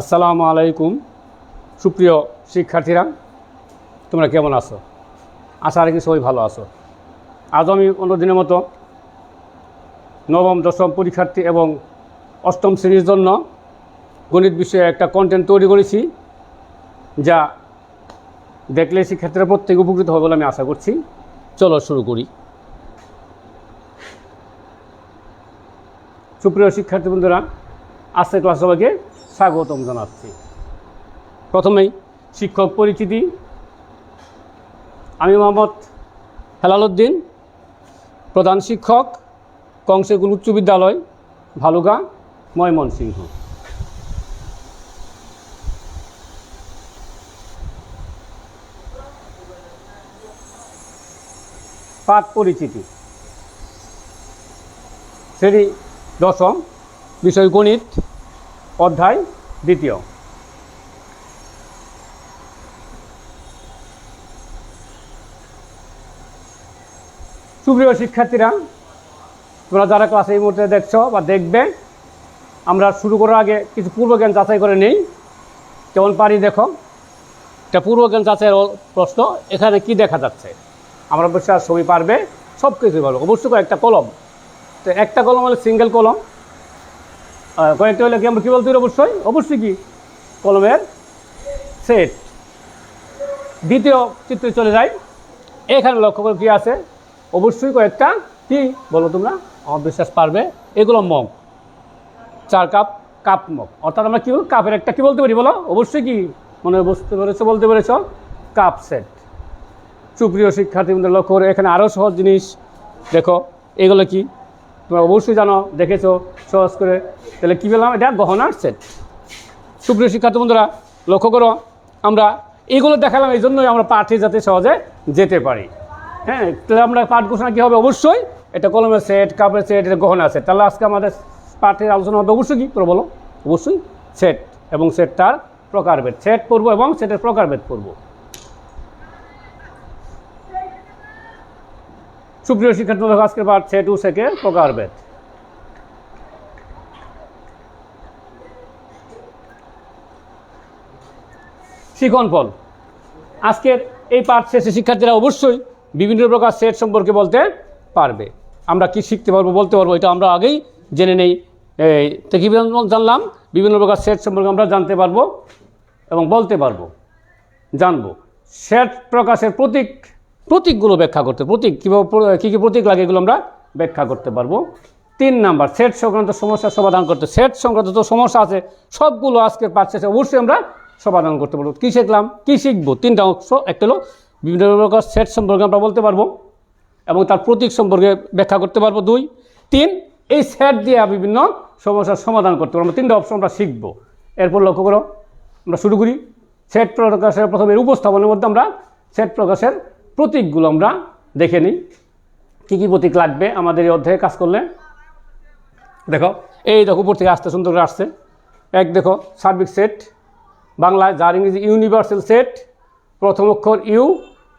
আসসালামু আলাইকুম। সুপ্রিয় শিক্ষার্থীরা, তোমরা কেমন আছো? আশা রাখি সবাই ভালো আছো। আজ আমি অন্যদিনের মতো নবম, দশম পরীক্ষার্থী এবং অষ্টম শ্রেণির জন্য গণিত বিষয়ে একটা কন্টেন্ট তৈরি করেছি, যা দেখলে শিক্ষার্থীরা প্রত্যেকে উপকৃত হবে বলে আমি আশা করছি। চলো শুরু করি। সুপ্রিয় শিক্ষার্থী বন্ধুরা, আজকের ক্লাস সবাইকে স্বাগতম জানাচ্ছি। প্রথমেই শিক্ষক পরিচিতি, আমি মোহাম্মদ হেলাল উদ্দিন প্রধান শিক্ষক কংসেগুল উচ্চ বিদ্যালয়, ভালুকা, ময়মনসিংহ। পাঠ পরিচিতি। শ্রেণি দশম, বিষয় গণিত। অধ্যায় দ্বিতীয়। সুপ্রিয় শিক্ষার্থীরা, তোমরা যারা ক্লাস এই মুহূর্তে দেখছ বা দেখবে, আমরা শুরু করার আগে কিছু পূর্বজ্ঞান যাচাই করে নেই। কেমন পারি দেখো, এটা পূর্বজ্ঞান যাচাইয়ের প্রশ্ন, এখানে কি দেখা যাচ্ছে? আমরা অবশ্যই আর সবই পারবে সব কিছুই পারবে অবশ্যই একটা কলম। তো একটা কলম হলে সিঙ্গেল কলম। কয়েকটা হলে কি আমরা কী বলতে পারি? অবশ্যই অবশ্যই কি? কলমের সেট দ্বিতীয় চিত্রে চলে যাই। এখানে লক্ষ্য করে কী আছে? অবশ্যই কয়েকটা কি বলো তোমরা? আমার বিশ্বাস পারবে। এগুলো মগ। চার কাপ কাপ মগ। অর্থাৎ আমরা কী বলব? কাপের একটা কী বলতে পারি বলো? অবশ্যই কি? মনে বুঝতে পেরেছ, বলতে পেরেছ? কাপ সেট সুপ্রিয় শিক্ষার্থীদের লক্ষ্য করে এখানে আরও সহজ জিনিস। দেখো, এগুলো কি? তোমরা অবশ্যই জানো, দেখেছ, সহজ করে। তাহলে কী বললাম? এটা গহনার সেট সুপ্রিয় শিক্ষার্থী বন্ধুরা, লক্ষ্য করো, আমরা এগুলো দেখালাম, এই জন্যই আমরা পাঠে যাতে সহজে যেতে পারি। হ্যাঁ তাহলে আমরা পাঠ ঘোষণা কী হবে? অবশ্যই এটা কলমের সেট কাপের সেট এটা গহনা সেট তাহলে আজকে আমাদের পাঠের আলোচনা হবে অবশ্যই কী? তোমরা বলো। অবশ্যই সেট এবং সেট তার প্রকারভেদ। সেট পড়ব এবং সেটের প্রকারভেদ পড়ব সুপ্রিয় শিক্ষার্থী আজকের পাঠ টু ও সেকের প্রকারভেদ শিখন ফল। আজকের এই পাঠ শেষে শিক্ষার্থীরা অবশ্যই বিভিন্ন প্রকার সেট সম্পর্কে বলতে পারবে। আমরা কি শিখতে পারব বলতে পারব, এটা আমরা আগেই জেনে নেই। কী জানলাম? বিভিন্ন প্রকার সেট সম্পর্কে আমরা জানতে পারব এবং বলতে পারব, জানব। সেট প্রকাশের প্রতীক প্রতীকগুলো ব্যাখ্যা করতে, প্রতীক, কীভাবে কী কী প্রতীক লাগে এগুলো আমরা ব্যাখ্যা করতে পারব। তিন নাম্বার সেট সংক্রান্ত সমস্যার সমাধান করতে সেট সংক্রান্ত তো সমস্যা আছে, সবগুলো আজকের পাঠ শেষে অবশ্যই আমরা সমাধান করতে পারব। কী শিখলাম? কী শিখব? তিনটা অংশ, একটা হলো বিভিন্ন প্রকার সেট সম্পর্কে আমরা বলতে পারব এবং তার প্রতীক সম্পর্কে ব্যাখ্যা করতে পারব। দুই, তিন, এই সেট দিয়ে বিভিন্ন সমস্যার সমাধান করতে পারব। তিনটা অপশন আমরা শিখব। এরপর লক্ষ্য করো, আমরা শুরু করি। সেট প্রকাশের প্রথমে উপস্থাপনের মধ্যে আমরা সেট প্রকাশের প্রতীকগুলো আমরা দেখে নিই। কী কী প্রতীক লাগবে? আমাদের এই অধ্যায়ে কাজ করলে। দেখো, এই দেখো উপর থেকে আসতে সুন্দর করে আসছে। এক দেখো, সার্বিক সেট। বাংলায় যার ইংরেজি ইউনিভার্সাল সেট, প্রথম অক্ষর U,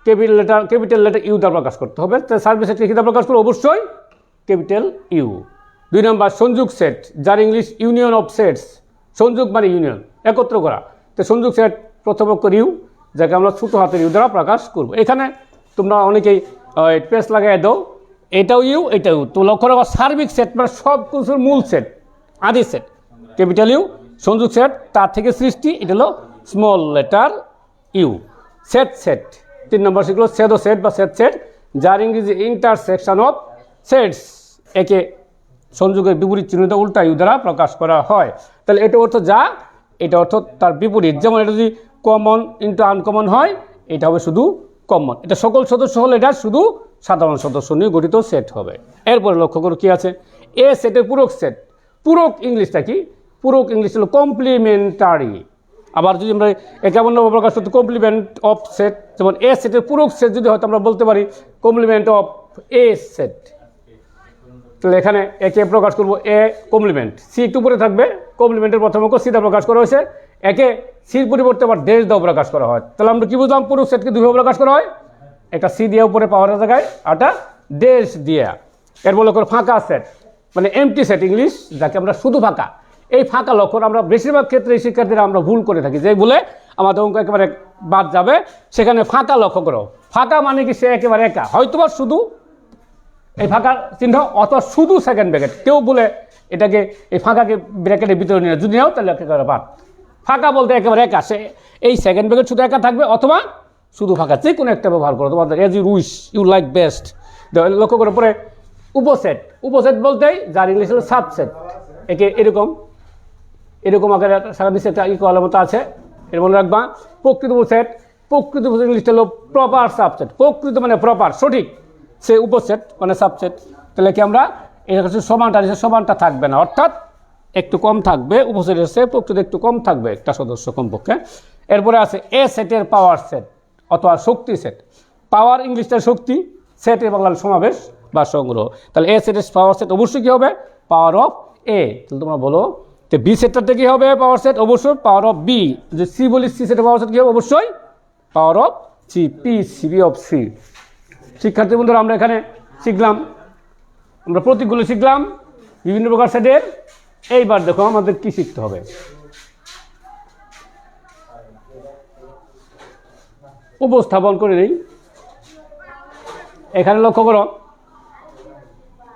capital letter capital letter U দ্বারা প্রকাশ করতে হবে। সার্বিক সেটকে কী দ্বারা প্রকাশ করব? অবশ্যই ক্যাপিটাল ইউ। দুই নম্বর, সংযোগ সেট, যার ইংলিশ ইউনিয়ন অফ সেটস, সংযোগ মানে ইউনিয়ন, একত্র করা। তো সংযোগ সেট, প্রথম অক্ষর ইউ যাকে আমরা ছোটো হাতের ইউ দ্বারা প্রকাশ করব। এখানে তোমরা অনেকেই পেস লাগাই দাও। এটাও ইউ, এটাও তো লক্ষ্য রাখো, সার্বিক সেট মানে সব কিছুর মূল সেট আদি সেট ক্যাপিটাল ইউ, সংযোগ সেট তার থেকে সৃষ্টি, এটা হলো small letter U set set তিন নম্বর শিখলো সেদো সেট বা সেট সেট যার ইংরেজি ইন্টারসেকশন অফ সেটস একে সংযোগের বিপরীত চিহ্নিত উল্টা ইউ দ্বারা প্রকাশ করা হয়। তাহলে এটা অর্থ যা? এটা অর্থ তার বিপরীত। যেমন এটা যদি কমন ইন্টু আনকমন হয়, এটা হবে শুধু কমন এটা সকল সদস্য হলে এটা শুধু সাধারণ সদস্য নিয়ে গঠিত সেট হবে। এরপরে লক্ষ্য করো কী আছে? এ সেটের পূরক সেট পূরক ইংলিশটা কি? পূরক ইংলিশ হলো কমপ্লিমেন্টারি আবার যদি আমরা একাবন নম্বর প্রকাশ করতে কমপ্লিমেন্ট অফ সেট যেমন এ সেটের পূরক সেট যদি হয়তো আমরা বলতে পারি কমপ্লিমেন্ট অফ এ সেট তাহলে এখানে একে প্রকাশ করব এ কমপ্লিমেন্ট সি একটু উপরে থাকবে কমপ্লিমেন্টের প্রথম অঙ্ক সিটা প্রকাশ করা হয়েছে। একে সির পরিবর্তে আবার দেশ দাও প্রকাশ করা হয়। তাহলে আমরা কি বুঝলাম? পুরুষ সেটকে দুইভাবে প্রকাশ করা হয়। একটা সি দিয়ে উপরে পাওয়ারের জায়গায় আরটা দেশ দিয়ে। এর বলে করে ফাঁকা সেট মানে এমটি সেট ইংলিশ, যাকে আমরা শুধু ফাঁকা। এই ফাঁকা লক্ষণ আমরা বেশিরভাগ ক্ষেত্রে শিক্ষার্থীরা আমরা ভুল করে থাকি। যে বলে আমাদের অঙ্ক একেবারে বাদ যাবে, সেখানে ফাঁকা লক্ষ্য করো। ফাঁকা মানে কি? সে একেবারে একা। হয়তোবা শুধু এই ফাঁকা চিহ্ন, অথবা শুধু সেকেন্ড ব্র্যাকেট কেউ বলে এটাকে, এই ফাঁকাকে ব্র্যাকেটের ভিতরে নিয়ে যদি নাও, তাহলে একেবারে বাদ। ফাঁকা বলতে একেবারে একা। সে এই সেকেন্ড ব্র্যাকেট শুধু একা থাকবে অথবা শুধু ফাঁকা যে কোনো একটা ব্যবহার করো। তোমাদের as you wish you like best লক্ষ্য করে, পরে উপসেট। উপসেট বলতেই যার ইংলিশ হলো সাবসেট একে এরকম এরকম আকারে সারা দেশে একটা ইকোয়ালের মতো আছে। এর মনে রাখবা, প্রকৃত উপসেট প্রকৃত উপসেট ইংলিশটা হলো প্রপার সাবসেট প্রকৃত মানে প্রপার সঠিক। সে উপসেট মানে সাবসেট তাহলে কি আমরা এটা হচ্ছে সমানটা সমানটা থাকবে না। অর্থাৎ একটু কম থাকবে উপসেট সেট প্রকৃত একটু কম থাকবে একটা সদস্য কমপক্ষে। এরপরে আছে এ সেটের পাওয়ার সেট অথবা শক্তি সেট পাওয়ার ইংলিশটার শক্তি সেটের বাংলার সমাবেশ বা সংগ্রহ। তাহলে এ সেটের পাওয়ার সেট অবশ্যই কী হবে? পাওয়ার অফ এ তাহলে তোমরা বলো তো বি সেটটাতে কী হবে পাওয়ার সেট অবশ্যই পাওয়ার অফ বি যে সি বলি সি সেটের পাওয়ার সেট কী হবে? অবশ্যই power of C P C B of C শিক্ষার্থী বন্ধুরা, আমরা এখানে শিখলাম। আমরা প্রতীকগুলো শিখলাম। বিভিন্ন প্রকার সেটের এইবার দেখো আমাদের কি শিখতে হবে? উপস্থাপন করে নেই। এখানে লক্ষ্য করো,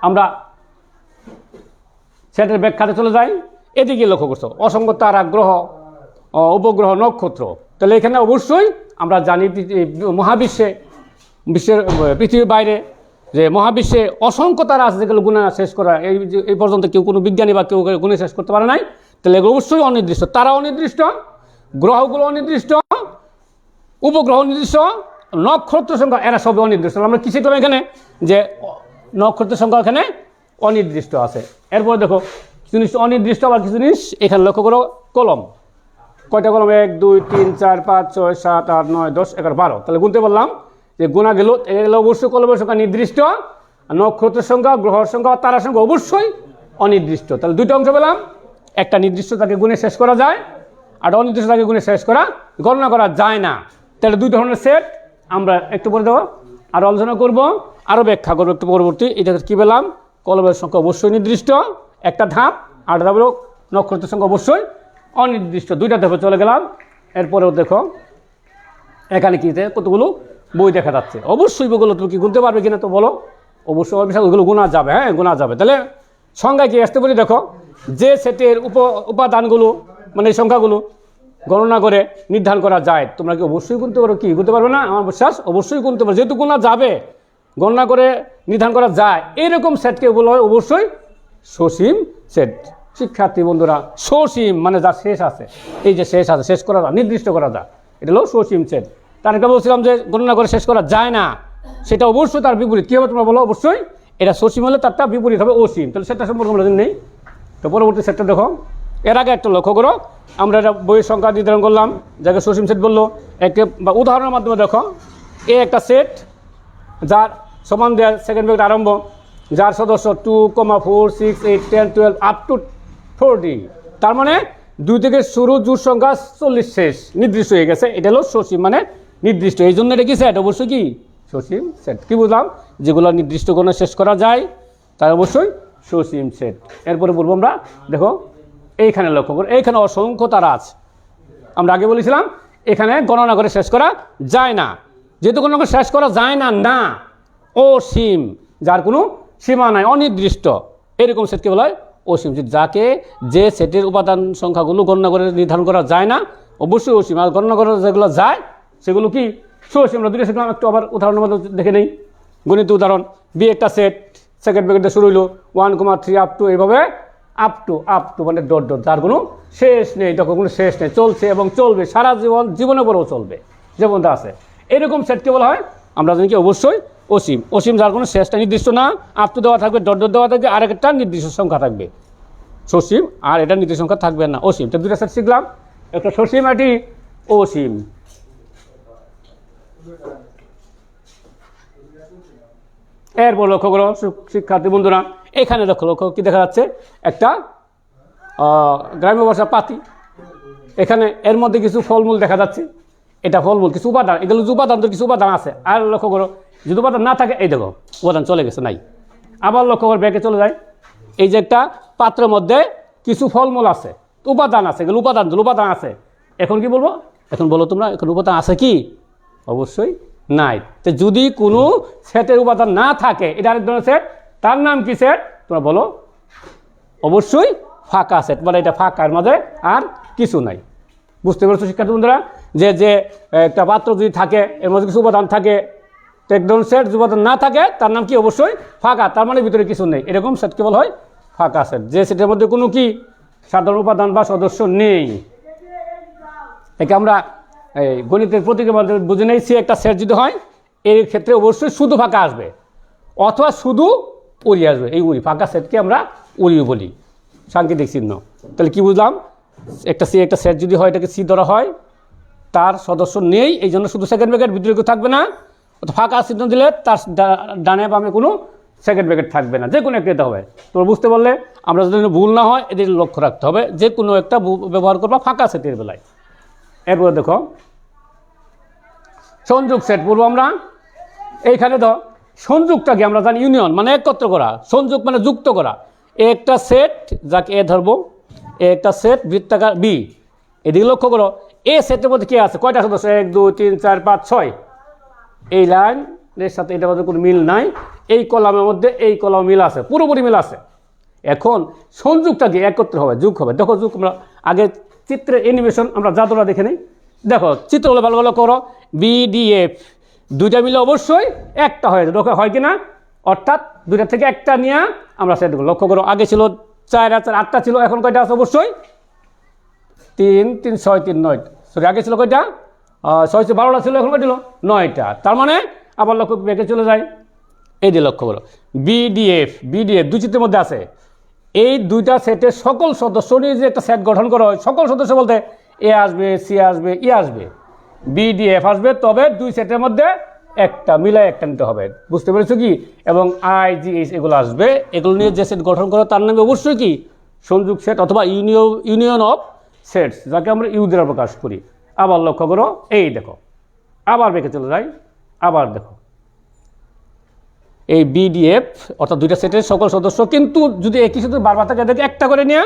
আমরা সেটের ব্যাখ্যাতে চলে যাই। এদিকে লক্ষ্য করছ, অসংখ্য তারা গ্রহ উপগ্রহ নক্ষত্র। তাহলে এখানে অবশ্যই আমরা জানি মহাবিশ্বে, বিশ্বের, পৃথিবীর বাইরে যে মহাবিশ্বে অসংখ্য তারা আছে যেগুলো গুণা শেষ করা, এই এই পর্যন্ত কেউ কোনো বিজ্ঞানী বা কেউ গুণে শেষ করতে পারে নাই। তাহলে এগুলো অবশ্যই অনির্দিষ্ট। তারা অনির্দিষ্ট, গ্রহগুলো অনির্দিষ্ট, উপগ্রহ নির্দিষ্ট নক্ষত্র সংখ্যা, এরা সবই অনির্দিষ্ট। আমরা কি শিখলাম এখানে? যে নক্ষত্র সংখ্যা এখানে অনির্দিষ্ট আছে। এরপর দেখো, কিছু জিনিস অনির্দিষ্ট, আবার কিছু জিনিস এখানে লক্ষ্য করো, কলম। কয়টা কলম? এক, দুই, তিন, চার, পাঁচ, ছয়, সাত, আট, নয়, দশ, এগারো, বারো। তাহলে গুনতে পারলাম যে গুণা গেল, এগুলো অবশ্যই কলমের সংখ্যা নির্দিষ্ট নক্ষত্রের সংখ্যা, গ্রহের সংখ্যা তারার সংখ্যা অবশ্যই অনির্দিষ্ট। তাহলে দুইটা অংশ পেলাম, একটা নির্দিষ্ট তাকে গুণে শেষ করা যায়, আর অনির্দিষ্ট তাকে গুণে শেষ করা, গণনা করা যায় না। তাহলে দুই ধরনের সেট, আমরা একটু পরে দেবো, আর আলোচনা করব আরও ব্যাখ্যা করব একটু পরবর্তী, এটা কী পেলাম? কলমের সংখ্যা অবশ্যই নির্দিষ্ট, একটা ধাপ আর ধাপ নক্ষত্রের সংখ্যা অবশ্যই অনির্দিষ্ট। দুইটা ধাপে চলে গেলাম, এরপরেও দেখো, এখানে কী কতগুলো বই দেখা যাচ্ছে। অবশ্যই বইগুলো তুমি কি গুনতে পারবে কিনা তো বলো? অবশ্যই অবশ্যই ওইগুলো গোনা যাবে। হ্যাঁ গোনা যাবে। তাহলে সংখ্যায় কি আসতে বলি? দেখো, যে সেটের উপ, উপাদানগুলো মানে সংখ্যাগুলো গণনা করে নির্ধারণ করা যায়, তোমরা কি অবশ্যই গুনতে পারো? কি, গুনতে পারবে না? আমার বিশ্বাস অবশ্যই গুনতে পারো। যেহেতু গোনা যাবে, গণনা করে নির্ধারণ করা যায়, এরকম সেটকে বলা হয় অবশ্যই সসীম সেট। শিক্ষার্থী বন্ধুরা, সসীম মানে যা শেষ আছে। এই যে শেষ আছে, শেষ করা যায় নির্দিষ্ট করা যায় এটা হলো সসীম সেট। তার বলছিলাম যে গণনা করে শেষ করা যায় না, সেটা অবশ্যই তার বিপরীত। কী হবে তোমরা বলো? অবশ্যই এটা সসীম হলে তার তারটা বিপরীত হবে অসীম। তাহলে সেটা সম্পর্কে আমরা নেই। তো পরবর্তী সেটটা দেখো। এর আগে একটা লক্ষ্য করো। আমরা একটা বইয়ের সংখ্যা নির্ধারণ করলাম। যাকে সসীম সেট বলল, একে বা উদাহরণের মাধ্যমে দেখো। এ একটা সেট যার সমান দেওয়ার সেকেন্ড ব্রেক আরম্ভ, যার সদস্য two comma four six eight ten twelve up to forty তার মানে দুই থেকে শুরু জোর সংখ্যা চল্লিশ শেষ। নির্দিষ্ট হয়ে গেছে। এটা হলো সসীম মানে নির্দিষ্ট, এই জন্য এটা কি সেট অবশ্যই কি? সসীম সেট কি বুঝলাম? যেগুলো নির্দিষ্ট কোনো শেষ করা যায় তার অবশ্যই সসীম সেট এরপরে বলব আমরা, দেখো, এইখানে লক্ষ্য করো, এইখানে অসংখ্য তারা আছে। আমরা আগে বলেছিলাম, এখানে গণনা করে শেষ করা যায় না। যেহেতু গণনা করে শেষ করা যায় না না। অসীম, যার কোনো সীমা নাই, অনির্দিষ্ট। এরকম সেটকে বলা হয় অসীম যাকে যে সেটের উপাদান সংখ্যাগুলো গণনা করে নির্ধারণ করা যায় না, অবশ্যই অসীম। আর গণনা করা যেগুলো যায় সেগুলো কি? সসীম আমরা দুটো শিখলাম একটু আবার উদাহরণের মধ্যে দেখে নেই। গণিত উদাহরণ। বি একটা সেট সেকেন্ড ব্রেকেটে শুরু হইল। One comma three up to এইভাবে আপ টু আপ টু মানে ডট ডট যার কোনো শেষ নেই, তখন কোনো শেষ নেই। চলছে এবং চলবে। সারা জীবন, জীবনে পরেও চলবে। যেমন তা আছে। এরকম সেটকে বলা হয়। আমরা জানি কি? অবশ্যই অসীম। অসীম যার কোনো শেষটা নির্দিষ্ট না। আপ টু দেওয়া থাকবে ডট ডট দেওয়া থাকবে, আর একটা নির্দিষ্ট সংখ্যা থাকবে। সসীম আর এটা নির্দিষ্ট সংখ্যা থাকবে না। অসীম। তো দুটা সেট শিখলাম। একটা সসীম এটি অসীম। এরপর লক্ষ্য করো শিক্ষার্থী বন্ধুরা, এখানে লক্ষ্য লক্ষ্য কি দেখা যাচ্ছে? একটা গ্রাম্য ভাষা পাতি। এখানে এর মধ্যে কিছু ফলমূল দেখা যাচ্ছে। এটা ফলমূল, কিছু উপাদান। এগুলো উপাদান কিছু উপাদান আছে। আর লক্ষ্য করো, যদি উপাদান না থাকে, এই দেখো, উপাদান চলে গেছে, নাই। আবার লক্ষ্য করো ব্যাগে চলে যায়। এই যে একটা পাত্রের মধ্যে কিছু ফলমূল আছে, উপাদান আছে। এগুলো উপাদান উপাদান আছে। এখন কি বলব? এখন বলো তোমরা, এখন উপাদান আছে কি? অবশ্যই নাই। তো যদি কোনো সেটের উপাদান না থাকে, এটা আরেক ধরনের সেট তার নাম কি সেট তোমরা বলো। অবশ্যই ফাঁকা সেট মানে এটা ফাঁকার মাঝে আর কিছু নাই। বুঝতে পেরেছ শিক্ষার্থী বন্ধুরা? যে যে, একটা পাত্র যদি থাকে, এর মধ্যে কিছু উপাদান থাকে, তো এক ধরনের সেট উপাদান না থাকে, তার নাম কি? অবশ্যই ফাঁকা। তার মানে ভিতরে কিছু নেই। এরকম সেট কেবল হয় ফাঁকা সেট যে সেটের মধ্যে কোনো কি? সাধারণ উপাদান বা সদস্য নেই। একে আমরা এই গণিতের প্রতীকের মাধ্যমে বুঝে নিয়েছি একটা সেট যদি হয়, এর ক্ষেত্রে অবশ্যই শুধু ফাঁকা আসবে। অথবা শুধু উড়ি আসবে। এই উড়ি, ফাঁকা সেটকে আমরা উড়ি বলি। সাংকেতিক চিহ্ন। তাহলে কি বুঝলাম? একটা সি একটা সেট যদি হয়, এটাকে সি ধরা হয়, তার সদস্য নেই, এই জন্য শুধু সেকেন্ড ব্র্যাকেট ভিতরে কেউ থাকবে না। ফাঁকা চিহ্ন দিলে তার ডানে বামে কোনো সেকেন্ড ব্র্যাকেট থাকবে না, যে কোনো একটা হবে। তোমরা বুঝতে পারলে, আমরা যদি ভুল না হয়, এদের লক্ষ্য রাখতে হবে। যে কোনো একটা ব্যবহার করবা ফাঁকা সেটের বেলায়। এরপরে দেখো সংযোগ সেট বলব আমরা। এইখানে তো সংযুক্তকে আমরা জানি ইউনিয়ন মানে একত্র করা। সংযোগ মানে যুক্ত করা। একটা সেট যাকে এ ধরবো। একটা সেট বৃত্তাকার বি এদিকে লক্ষ্য করো, এ সেটের মধ্যে কে আছে? কয়টা সদস্য? এক, দুই, তিন, চার, পাঁচ, ছয়। এই লাইনের সাথে এটার মধ্যে কোনো মিল নাই। এই কলামের মধ্যে এই কলাম মিল আছে, পুরোপুরি মিল আছে। এখন সংযুক্তটা দিয়ে একত্র হবে, যুগ হবে। দেখো যুগ, আমরা আগে চিত্রের অ্যানিমেশন আমরা জাদুরা দেখে নিই। দেখো, চিত্রগুলো ভালো ভালো করো। বিডিএফ দুইটা মিলে অবশ্যই একটা হয়ে দেখো, হয় কি না অর্থাৎ দুইটা থেকে একটা নিয়ে আমরা সেটগুলো লক্ষ্য করো, আগে ছিল চার চার, আটটা ছিল। এখন কয়টা আছে অবশ্যই? তিন তিন, ছয়, তিন, নয়। সরি আগে ছিল কয়টা? ছয় বারোটা ছিল, এখন কয়টা নয়টা। তার মানে আবার লক্ষ্য বেঁকে চলে যায়। এই দিয়ে লক্ষ্য করো বিডিএফ বিডিএফ দুই চিত্রের মধ্যে আছে। এই দুইটা সেটের সকল সদস্য নিয়ে যে একটা সেট গঠন করা হয়, সকল সদস্য বলতে এ আসবে, সি আসবে, ই আসবে। বিডিএফ আসবে, তবে দুই সেটের মধ্যে একটা মিলাই একটা নিতে হবে। বুঝতে পেরেছ কি? এবং আই জি এইচ এগুলো আসবে। এগুলো নিয়ে যে সেট গঠন করো, তার নামে অবশ্যই কি? সংযোগ সেট অথবা ইউনিয়ন ইউনিয়ন অফ সেটস যাকে আমরা ইউ দ্বারা প্রকাশ করি। আবার লক্ষ্য করো, এই দেখো। আবার বেঁকে চলে যাই আবার দেখো। এই বিডিএফ অর্থাৎ দুইটা সেটের সকল সদস্য কিন্তু যদি একই সাথে বারবার থাকে দেখে একটা করে নিয়ে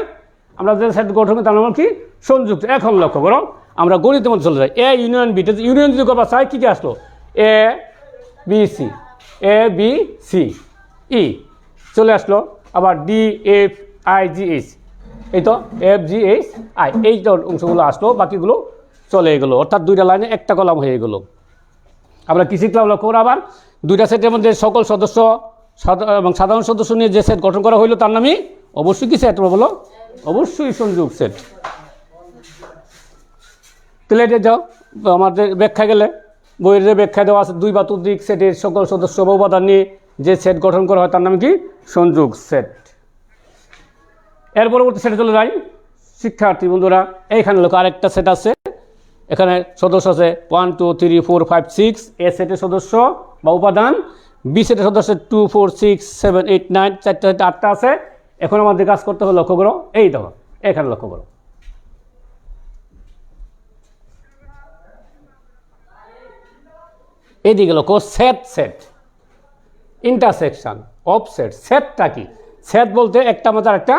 আমরা যে সেট গঠন করি তার নাম কি? সংযুক্ত। এখন লক্ষ্য করো, আমরা গণিতের মধ্যে চলে যাই। এ ইউনিয়ন বি ইউনিয়ন যদি করবা, চাই কী কী আসলো? A B C A B C E চলে আসলো আবার D F I G H এই তো এফ জি এইচ আই এই অংশগুলো আসলো, বাকিগুলো চলে এগুলো অর্থাৎ দুইটা লাইনে একটা কলাম হয়ে গেলো। আমরা কী শিখলাম? লক্ষ্য করো আবার। দুইটা সেটের মধ্যে সকল সদস্য এবং সাধারণ সদস্য নিয়ে যে সেট গঠন করা হইল, তার নামই অবশ্যই কি সেট বলো? অবশ্যই সংযোগ সেট তাহলে এটা যাও আমাদের ব্যাখ্যা গেলে, বইয়ের যে ব্যাখ্যা দেওয়া আছে, দুই বা ততোধিক সেটের সকল সদস্য বা উপাদান নিয়ে যে সেট গঠন করা হয়, তার নাম কি? সংযোগ সেট এর পরবর্তী সেটে চলে যাই। শিক্ষার্থী বন্ধুরা, এইখানে লোক আরেকটা সেট আছে। এখানে সদস্য আছে one two three four five six A সেটের সদস্য বা উপাদান বি সেটের সদস্য two four six seven eight nine চারটে আটটা আছে। এখন আমাদের কাজ করতে হবে লক্ষ্য করো। এই দেখো, এখানে লক্ষ্য করো। এইদিকে লক্ষ্য set set intersection of set সেটটা কি? সেট বলতে একটা মাথার একটা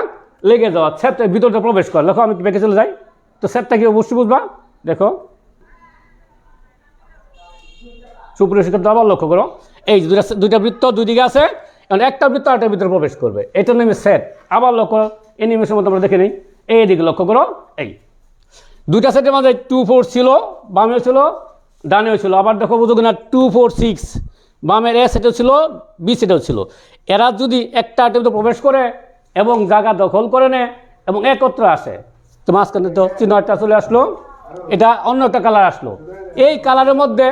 লেগে যাওয়া। সেট ভিতরটা প্রবেশ করে। দেখো আমি বেঁকে চলে যাই। তো সেটটা কি অবশ্যই বুঝবা? দেখো। সুপ্রিয় শিক্ষার্থী আবার লক্ষ্য করো। এই দুইটা দুইটা বৃত্ত দুই দিকে আছে। এখন একটা বৃত্ত আরেকটা ভিতরে প্রবেশ করবে। এটার নামে সেট আবার লক্ষ্য এনিমেশন মতো আমরা দেখে নিই। এই দিকে লক্ষ্য করো, এই। দুইটা সেটের মাঝে টু ফোর ছিল, বামেও ছিল, ডানেও ছিল। আবার দেখো বুঝো কিনা টু ফোর সিক্স বামের এ সেটেও ছিল বি সেটেও ছিল। এরা যদি একটা টেবিলে প্রবেশ করে এবং জায়গা দখল করে নেয় এবং একত্র আসে, তো মাঝখানে তো চিহ্ন একটা চলে আসলো। এটা অন্য একটা কালার আসলো। এই কালারের মধ্যে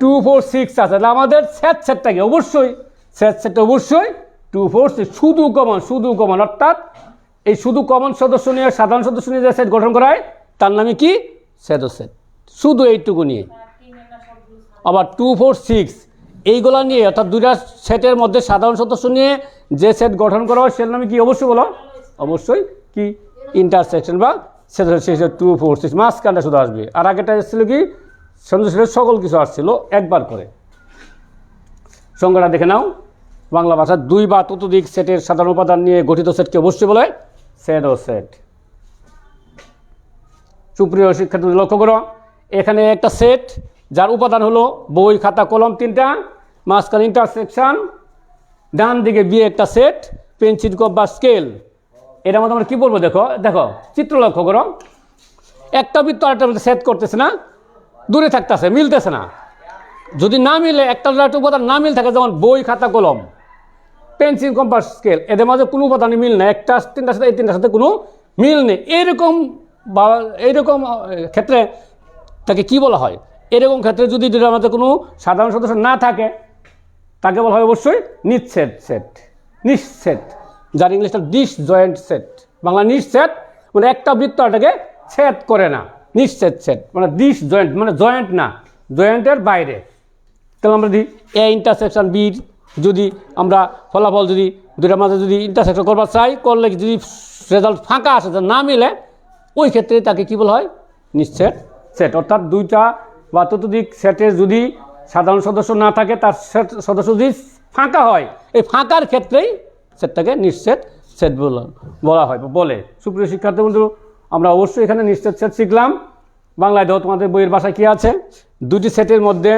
টু ফোর সিক্স আছে। আমাদের সেট সেটটাকে অবশ্যই সেট সেটটা অবশ্যই টু ফোর সিক্স শুধু কমন শুধু কমন অর্থাৎ এই শুধু কমন সদস্য নিয়ে, সাধারণ সদস্য নিয়ে যে সেট গঠন করা হয়, তার নামে কি? সেট সেট শুধু এইটুকু নিয়ে। আবার টু ফোর সিক্স এইগুলো নিয়ে, অর্থাৎ দুইটা সেটের মধ্যে সাধারণ সদস্য নিয়ে যে সেট গঠন করা হয় সেটার নামে কি অবশ্যই বলো? অবশ্যই কি? ইন্টারসেকশন বা সেটা হচ্ছে টু ফোর সিক্স মাঝখানটা শুধু আসবে। আর আগেটা এসেছিল কি? সন্দেশ সকল কিছু আসছিল, একবার করে। সংজ্ঞাটা দেখে নাও। বাংলা ভাষার দুই বা ততোধিক সেটের সাধারণ উপাদান নিয়ে গঠিত সেটকে অবশ্যই বলে সেট ও সেট। সুপ্রিয় শিক্ষার্থী, লক্ষ্য করো, এখানে একটা সেট, যার উপাদান হলো বই, খাতা, কলম তিনটা, মাঝখানে ইন্টারসেকশন ডান দিকে বিয়ে একটা সেট, পেন্সিল, কপ বা স্কেল। এটার মধ্যে আমরা কী বলব দেখো দেখো, চিত্র লক্ষ্য করো। একটা বৃত্ত আরেকটা বৃত্ত সেট করতেছে না, দূরে থাকতেছে, মিলতেছে না। যদি না মিলে একটা একটা উপাদান না মিল থাকে, যেমন বই, খাতা, কলম। Pencil compass scale. এদের মাঝে কোনো উপাদানে মিল নেই। একটা, তিনটার সাথে, এই তিনটার সাথে কোনো মিল নেই। এইরকম বা এইরকম ক্ষেত্রে তাকে কি বলা হয়? এরকম ক্ষেত্রে যদি দুটার মধ্যে কোনো সাধারণ সদস্য না থাকে, তাকে বলা হয় অবশ্যই নিচ্ছেদ সেট। নিঃছেদ যার ইংলিশটা ডিস জয়েন্ট সেট। বাংলা নিঃছেদ মানে একটা বৃত্ত এটাকে ছেদ করে না। নিঃছেদ সেট মানে ডিস জয়েন্ট মানে জয়েন্ট না। জয়েন্টের বাইরে। তাহলে আমরা যদি এ ইন্টারসেকশন বির যদি আমরা ফলাফল যদি দুটার মাঝে যদি ইন্টারসেকশন করবার চাই, করলে যদি রেজাল্ট ফাঁকা আসে না মিলে, ওই ক্ষেত্রে তাকে কী বলা হয়? নিশ্চেট সেট অর্থাৎ দুইটা বা ততোধিক সেটের যদি সাধারণ সদস্য না থাকে, তার সেট সদস্য যদি ফাঁকা হয়, এই ফাঁকার ক্ষেত্রেই সেটটাকে নিশ্চেত সেট বলা বলা হয়, বলে। সুপ্রিয় শিক্ষার্থী বন্ধু, আমরা অবশ্যই এখানে নিশ্চেত সেট শিখলাম। বাংলায় দেখো তোমাদের বইয়ের ভাষায় কী আছে? দুটি সেটের মধ্যে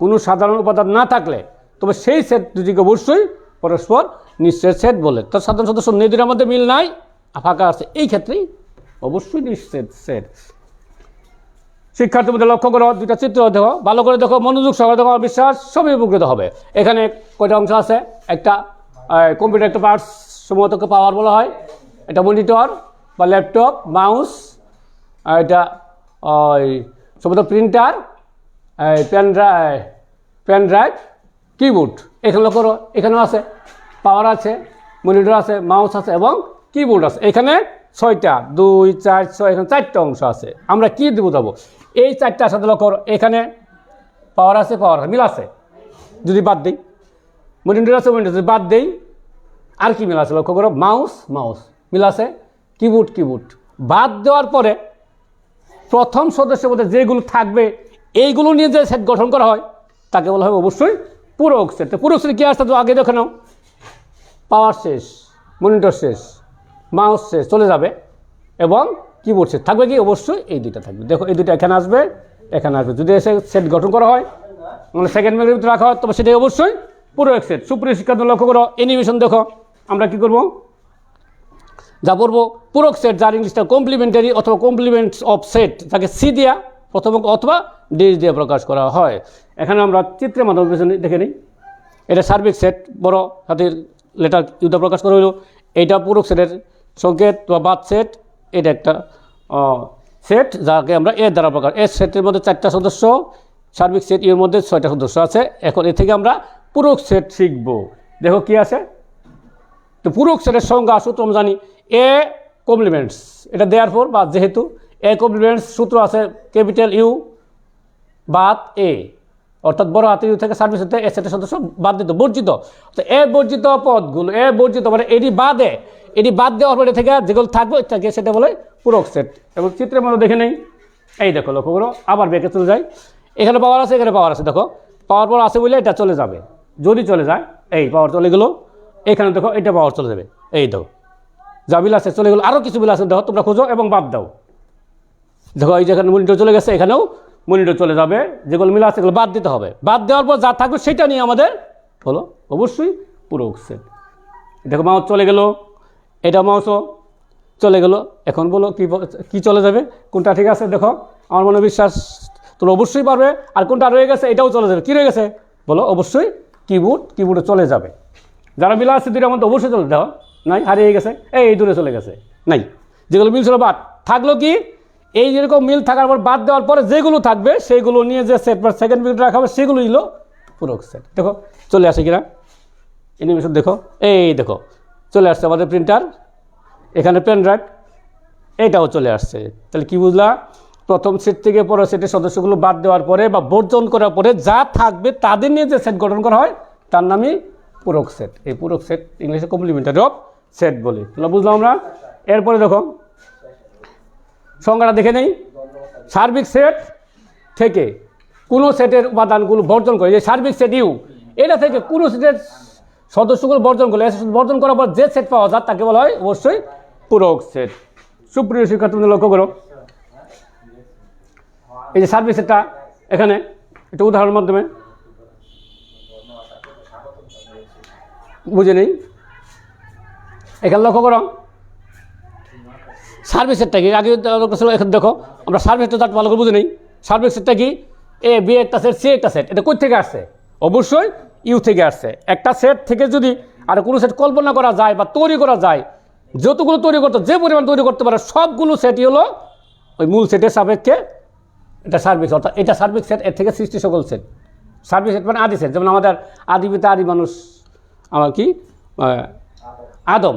কোনো সাধারণ উপাদান না থাকলে তবে সেই সেট দুটিকে অবশ্যই পরস্পর নিশ্চয় সেট বলে। তার সাধারণ সদস্য দুটার মধ্যে মিল নাই, ফাঁকা আছে। এই ক্ষেত্রেই অবশ্যই নিশ্চিত সেট। শিক্ষার্থী মধ্যে লক্ষ্য করো, দুইটা চিত্র দেখো। ভালো করে দেখো, মনোযোগ সহকারে দেখো বিশ্বাস সবই উপকৃত হবে। এখানে কয়টা অংশ আছে? একটা কম্পিউটার একটা পার্টস সম্ভবত পাওয়ার বলা হয়। এটা মনিটর বা ল্যাপটপ মাউস আর এটা, ওই সম্ভবত printer pen drive pen drive keyboard এখানে করো, এখানেও আছে পাওয়ার আছে মনিটর আছে মাউস আছে এবং কিবোর্ড আছে। এখানে ছয়টা, দুই, চার, ছয়, এখানে চারটা অংশ আছে। আমরা কি দেবো যাব এই চারটার সাথে লক্ষ্য করো, এখানে পাওয়ার আছে পাওয়ার আছে, মিল আছে। যদি বাদ দিই মনিটর আছে মনিটর যদি বাদ দিই, আর কি মিল আছে? লক্ষ্য করো মাউস মাউস মিল আছে কিবোর্ড কিবোর্ড বাদ দেওয়ার পরে প্রথম সদস্যের মধ্যে যেগুলো থাকবে, এইগুলো নিয়ে যে সেট গঠন করা হয়, তাকে বলা হয় অবশ্যই পূরক সেট তো পূরক সেট কী আসতে তো আগে দেখে নাও। পাওয়ার শেষ, মনিটর শেষ, মাউস শেষ, চলে যাবে। এবং কিবোর্ড শেষ। থাকবে কি? অবশ্যই এই দুইটা থাকবে। দেখো, এই দুইটা এখানে আসবে এখানে আসবে। যদি এসে সেট গঠন করা হয় মানে সেকেন্ড মেঘের ভিতরে রাখা হয়, তবে সেটাই অবশ্যই পুরো এক সেট সুপ্রিয় শিক্ষার্থী লক্ষ্য করো অ্যানিমেশন দেখো। আমরা কি করব? যা পড়ব পুরো সেট যার ইংলিশটা কমপ্লিমেন্টারি অথবা কমপ্লিমেন্টস অফ সেট যাকে সি দিয়া প্রথম অথবা ডি দিয়ে প্রকাশ করা হয়। এখানে আমরা চিত্রের মাধ্যমে দেখে নিই। এটা সার্বিক সেট, বড় হাতের লেটার ইউদা প্রকাশ করা হলো এইটা পুরক সেটের সংকেত বা বাদ সেট। এটা একটা সেট যাকে আমরা এর দ্বারা প্রকাশ এর সেটের মধ্যে চারটা সদস্য, সার্বিক সেট এর মধ্যে ছয়টা সদস্য আছে। এখন এ থেকে আমরা পুরক সেট শিখব। দেখো কি আছে? তো পুরক সেটের সংজ্ঞা সূত্র আমরা জানি এ কমপ্লিমেন্টস, এটা দেওয়ার পর বা যেহেতু এ কমপ্লিমেন্টস সূত্র আছে ক্যাপিটাল ইউ বাদ এ। অর্থাৎ বড় হাতের ইউ থেকে সার্ভিস হতে এ সেটের সদস্য বাদ দিত, বর্জিত। তো এ বর্জিত পদগুলো, এ বর্জিত মানে এটি বাদে এটি বাদ দেওয়ার পরে থেকে যেগুলো থাকবে থাকে সেটা বলে পুরক সেট। এবং চিত্রের মধ্যে দেখে নেই। এই দেখো লক্ষ্য করো আবার বেঁকে চলে যায় এখানে পাওয়ার আছে, এখানে পাওয়ার আছে, দেখো। পাওয়ার পর আছে বলে এটা চলে যাবে। যদি চলে যায়, এই পাওয়ার চলে গেলো। এখানে দেখো, এটা পাওয়ার চলে যাবে। এই দেখো। যা বিল আছে, চলে গেলো। আরও কিছু বিল আছে, দেখো, তোমরা খোঁজো এবং বাদ দাও। দেখো, এই যেখানে মনিটর চলে গেছে, এখানেও মনিটর চলে যাবে। যেগুলো মিল আছে সেগুলো বাদ দিতে হবে। বাদ দেওয়ার পর যা থাকবে, সেটা নিয়ে আমাদের হলো, অবশ্যই পুরো সেট দেখো মাউস চলে গেল। এটা মাউসও চলে গেল। এখন বলো, কি কি চলে যাবে? কোনটা ঠিক আছে? দেখো, আমার মনে বিশ্বাস তোমরা অবশ্যই পারবে। আর কোনটা রয়ে গেছে, এটাও চলে যাবে। কী রয়ে গেছে? বলো, অবশ্যই কিবোর্ড কিবোর্ডে চলে যাবে। যারা মিলা আছে, দুইটার মধ্যে অবশ্যই চলে দেখো, নাই, হারিয়ে গেছে। এই দূরে চলে গেছে। নাই, যেগুলো মিল বাদ। থাকল কি? এই যেরকম মিল থাকার পর বাদ দেওয়ার পরে যেগুলো থাকবে, সেগুলো নিয়ে যে সেট বা সেকেন্ড মিনিট রাখা হবে সেগুলো হলো পুরো সেট দেখো, চলে আসে কিনা? অ্যানিমেশন দেখো। এই দেখো, চলে আসছে আমাদের প্রিন্টার এখানে পেন ড্রাইভ এইটাও চলে আসছে। তাহলে কি বুঝলা? প্রথম সেট থেকে পরের সেটের সদস্যগুলো বাদ দেওয়ার পরে বা বর্জন করার পরে যা থাকবে তাদের নিয়ে যে সেট গঠন করা হয়, তার নামই পূরক সেট এই পূরক সেট ইংলিশে কমপ্লিমেন্টারি অফ সেট বলি। বুঝলাম আমরা? এরপরে দেখো সংজ্ঞাটা দেখে নেই। সার্বিক সেট থেকে কোনো সেটের উপাদানগুলো বর্জন করে, যে সার্বিক সেট ইউ এটা থেকে কোনো সেটের সদস্যগুলো বর্জন করলে বর্জন করার পর যে সেট পাওয়া যায়, তাকে বলা হয় অবশ্যই পূরক সেট সুপ্রিয় শিক্ষার্থী লক্ষ্য করো। এই যে সার্ভিস সেটটা এখানে, একটা উদাহরণের মাধ্যমে। বুঝে নেই? এখানে লক্ষ্য করো। সার্ভিসেরটা কি আগে এখন দেখো, আমরা সার্ভিসটা তার ভালো করে বুঝে নেই। সার্ভিসেরটা কি এ বি একটা সেট সি একটা সেট এটা কই থেকে আসছে? অবশ্যই ইউ থেকে আসছে। একটা সেট থেকে যদি আর কোনো সেট কল্পনা করা যায় বা তৈরি করা যায়, যতগুলো তৈরি করতে, যে পরিমাণ তৈরি করতে পারে, সবগুলো সেটই হলো ওই মূল সেটের সাপেক্ষে এটা সার্ভিস অর্থাৎ এটা সার্ভিস সেট এর থেকে সৃষ্টি সকল সেট সার্ভিস সেট মানে আদি সেট যেমন আমাদের আদি পিতা, আদি মানুষ, আমার কি? আদম।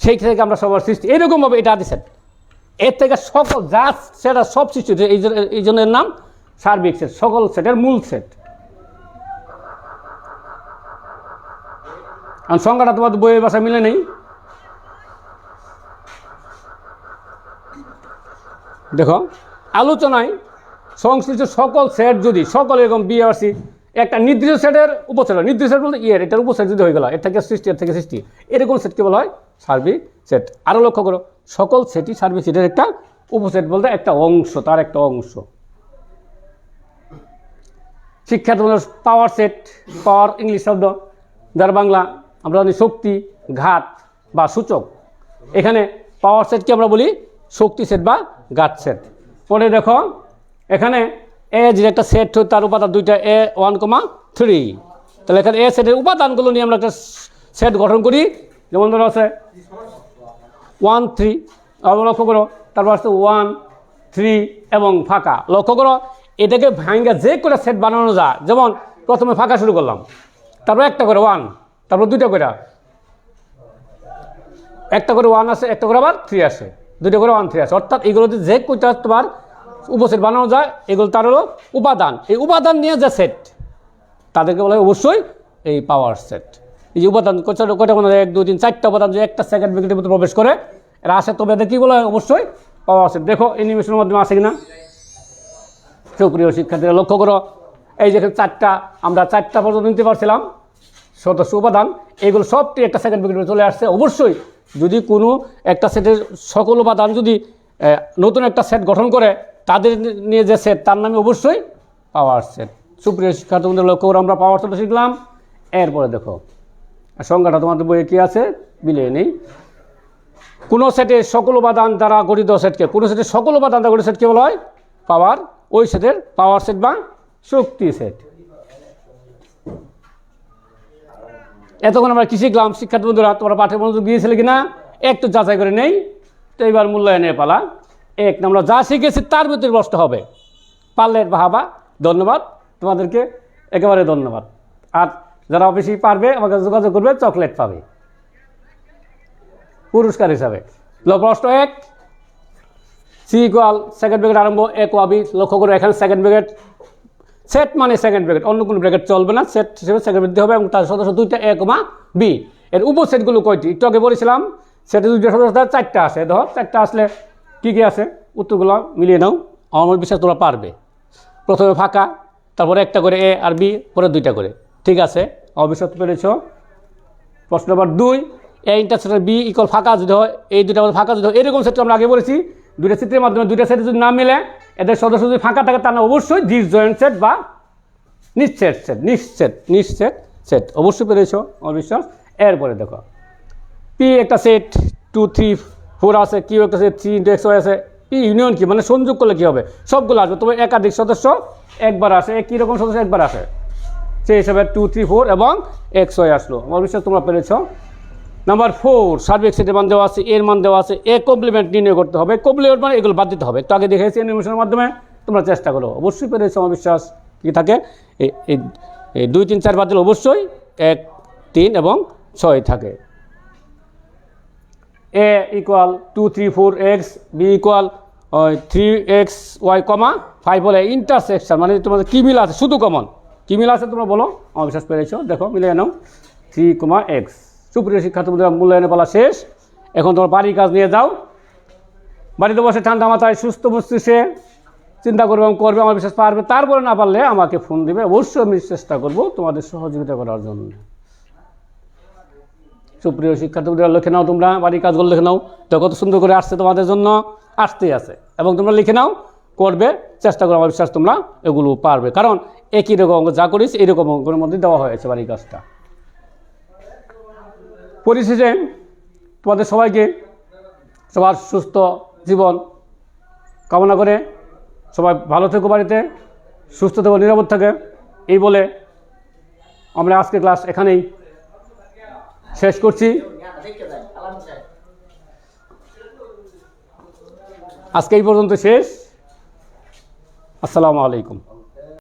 সেই থেকে আমরা সবার সৃষ্টি। এরকমভাবে এটা আদি সেট এর থেকে সকল যা সেটা সব সৃষ্টি এই এই নাম সার্বিক সেট, সকল সেটের মূল সেট। আর সংখ্যাটা তোমাদের বইয়ের বাসা মিলে নেই। দেখো, আলোচনায় সংশ্লিষ্ট সকল সেট যদি, সকল এরকম বিআরসি একটা নির্দিষ্ট সেটের উপসেট নির্দিষ্ট সেট বলতে ইয়ের এটার উপসেট যদি হয়ে গেল, এর থেকে সৃষ্টি, এর থেকে সৃষ্টি। এরকম সেটকে বলা হয় সার্বিক সেট আরও লক্ষ্য করো, সকল সেটই সার্বিক সেটের একটা উপসেট বলতে একটা অংশ, তার একটা অংশ। শিক্ষা পাওয়ার সেট পাওয়ার ইংলিশ শব্দ, যার বাংলা আমরা জানি শক্তি, ঘাত বা সূচক। এখানে পাওয়ার সেটকে আমরা বলি শক্তি সেট বা ঘাত সেট পরে দেখো, এখানে এ যে একটা সেট তার উপাদান দুইটা এ ওয়ান কমা থ্রি তাহলে এখানে এ সেটের উপাদানগুলো নিয়ে আমরা একটা সেট গঠন করি যেমন ধরো আছে ওয়ান থ্রি আবার লক্ষ্য করো, তারপর আসছে ওয়ান থ্রি এবং ফাঁকা। লক্ষ্য করো, এটাকে ভাঙ্গা যে করে সেট বানানো যায়, যেমন প্রথমে ফাঁকা শুরু করলাম, তারপর একটা করে ওয়ান তারপর দুইটা করে। একটা করে ওয়ান আসে একটা করে আবার থ্রি আসে দুইটা করে ওয়ান থ্রি আসে অর্থাৎ এগুলোতে যে কয়টা তোমার উপসেট বানানো যায়, এগুলো তার হলো উপাদান। এই উপাদান নিয়ে যে সেট তাদেরকে বলা হয় অবশ্যই এই পাওয়ার সেট এই যে উপাদান কয়টা হয় এক, দুই, তিন, চারটা উপাদান যে একটা সেকেন্ড ব্রেকেটের মধ্যে প্রবেশ করে, এরা আসে। তবে এদের কী বলা অবশ্যই পাওয়া সেট দেখো অ্যানিমেশনের মাধ্যমে আসে কিনা? সুপ্রিয় শিক্ষার্থীরা, লক্ষ্য করো। এই যে চারটা, আমরা চারটা পর্যন্ত নিতে পারছিলাম সদস্য উপাদান। এগুলো সবটি একটা সেকেন্ড ব্রেকেটে চলে আসছে। অবশ্যই, যদি কোনো একটা সেটের সকল উপাদান যদি নতুন একটা সেট গঠন করে, তাদের নিয়ে যে সেট তার নামে অবশ্যই পাওয়ার সেট সুপ্রিয় শিক্ষার্থীদের লক্ষ্য করে, আমরা পাওয়ার সেট শিখলাম। এরপরে দেখো। সংজ্ঞাটা তোমাদের বইয়ে কী আছে? মিলিয়ে নেই। কোনো সেটের সকল উপাদান দ্বারা গঠিত সেটকে, কোনো সেটের সকল উপাদান দ্বারা গঠিত সেটকে বলা হয়? পাওয়ার, ওই সেটের পাওয়ার সেট বা শক্তি সেট। এতক্ষণ আমরা কী শিখলাম? শিক্ষার্থী বন্ধুরা, তোমরা পাঠে মনোযোগ দিয়েছিলে কিনা? একটু যাচাই করে নেই। তো এবার মূল্যায়নের পালা। এক, আমরা যা শিখেছি তার ভিতরে প্রশ্ন হবে। পারলে বাহাবা, ধন্যবাদ। তোমাদেরকে একেবারে ধন্যবাদ। আর যারা বেশি পারবে, আমাকে যোগাযোগ করবে, চকলেট পাবে। পুরস্কার হিসাবে। প্রশ্ন এক, সি ইকুয়াল সেকেন্ড ব্রেকেট আরম্ভ এক ওয়াবি লক্ষ্য করে এখানে সেকেন্ড ব্রেকেট সেট মানে সেকেন্ড ব্রেকেট অন্য কোনো ব্রেকেট চলবে না সেট হিসেবে সেকেন্ড দিতে হবে, এবং তার সদস্য দুইটা এ কমা বি। এর উপসেটগুলো কয়টি? একটু আগে বলেছিলাম, সেটা দুইটা সদস্য চারটা আসে ধর, চারটা আসলে কী কী আছে? উত্তরগুলো মিলিয়ে নাও, আমার বিশ্বাস তোমরা পারবে। প্রথমে ফাঁকা, তারপরে একটা করে এ আর বি, পরে দুইটা করে। ঠিক আছে অবিশ্বাস পেরেছ। প্রশ্ন নম্বর দুই এ ইন্টারসেক্টর বি ইকল ফাঁকা যদি হয়, এই দুইটা মধ্যে ফাঁকা যদি হয়, এরকম সেট আমরা আগে বলেছি। দুইটা সেটের মাধ্যমে দুইটা সেট যদি না মিলে, এদের সদস্য যদি ফাঁকা থাকে নাম অবশ্যই ডিস জয়েন্ট সেট বা নিশ্চেট সেট নিশ্চেট নিশ্চেট সেট অবশ্যই পেরেছ আমার বিশ্বাস এরপরে দেখো পি একটা সেট টু থ্রি ফোর আছে কিউ একটা set three into X Y আছে। পি ইউনিয়ন কি? মানে সংযোগ করলে কী হবে? সবগুলো আসবে। তবে একাধিক সদস্য একবার আসে। কী রকম সদস্য একবার আসে? সেই হিসাবে টু থ্রি ফোর এবং এক্স ওয়াই আসলো। আমার বিশ্বাস তোমরা পেরেছ। নাম্বার ফোর সার্বিক সেটের মান দেওয়া আছে, এর মান দেওয়া আছে, এ কমপ্লিমেন্ট নির্ণয় করতে হবে কমপ্লিমেন্ট মানে এগুলো বাদ দিতে হবে। একটু আগে দেখেছি অ্যানিমেশনের মাধ্যমে তোমরা চেষ্টা করো। অবশ্যই পেরেছ আমার বিশ্বাস। কী থাকে? এই দুই, তিন, চার বাদ দিলে অবশ্যই এক, তিন এবং ছয় থাকে। A equal to three four X B equal three X Y comma five বলে ইন্টারসেকশন মানে তোমাদের কী মিল আছে? শুধু কমন কী মিল আছে তোমরা বলো? আমার বিশ্বাস পেরেছ। দেখো মিলে নাও। Three comma x. সুপ্রিয় শিক্ষার্থী, বন্ধুরা, মূল্যায়নের পালা শেষ। এখন তোমার বাড়ির কাজ নিয়ে যাও। বাড়িতে বসে ঠান্ডা মাথায়, সুস্থ মস্তিষ্কে চিন্তা করবে এবং করবে, আমার বিশ্বাস পারবে। তারপরে না পারলে আমাকে ফোন দিবে। অবশ্যই আমি চেষ্টা করব তোমাদের সহযোগিতা করার জন্য। সুপ্রিয় শিক্ষার্থীরা লিখে নাও তোমরা। বাড়ির কাজগুলো লিখে নাও। তো কত সুন্দর করে আসছে তোমাদের জন্য। আসতেই আছে। এবং তোমরা লিখে নাও করবে, চেষ্টা করে আমার বিশ্বাস তোমরা এগুলো পারবে। কারণ একই রকম যা করিস এইরকম অঙ্কের মধ্যে দেওয়া হয়েছে বাড়ির কাজটা। পরিশেষে তোমাদের সবাইকে সবার সুস্থ জীবন কামনা করে সবাই ভালো থেকো বাড়িতে, সুস্থ থেকো, নিরাপদ থাকে। এই বলে আমরা আজকে ক্লাস এখানেই শেষ করছি। আজকে এই পর্যন্ত শেষ। আসসালামু আলাইকুম